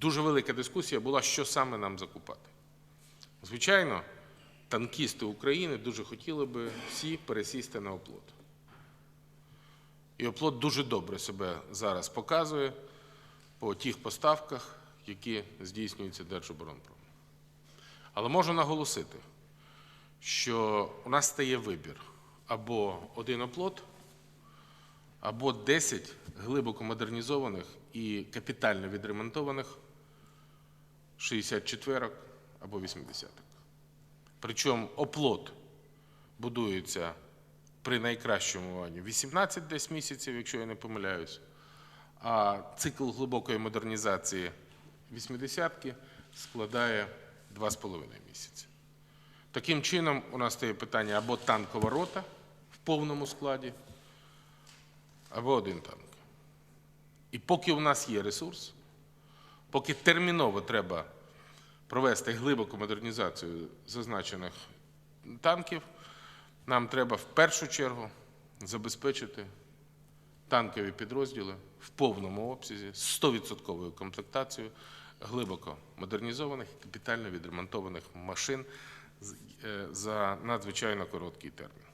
дуже велика дискусія була, що саме нам закупати. Звичайно, танкісти України дуже хотіли би всі пересісти на оплот. І оплот дуже добре себе зараз показує по тих поставках, які здійснюються Держоборонпром. Але можу наголосити, що у нас стає вибір або один оплот, або 10 глибоко модернізованих і капітально відремонтованих 64-ок або 80-ок. Причому оплот будується при найкращому вані 18 десь місяців, якщо я не помиляюсь, а цикл глибокої модернізації 80-ки складає 2,5 місяці. Таким чином, у нас стає питання або танкова рота в повному складі, або один танк. І поки у нас є ресурс, поки терміново треба провести глибоку модернізацію зазначених танків, нам треба в першу чергу забезпечити танкові підрозділи в повному обсязі з 100% комплектацією глибоко модернізованих і капітально відремонтованих машин е, за надзвичайно короткий термін.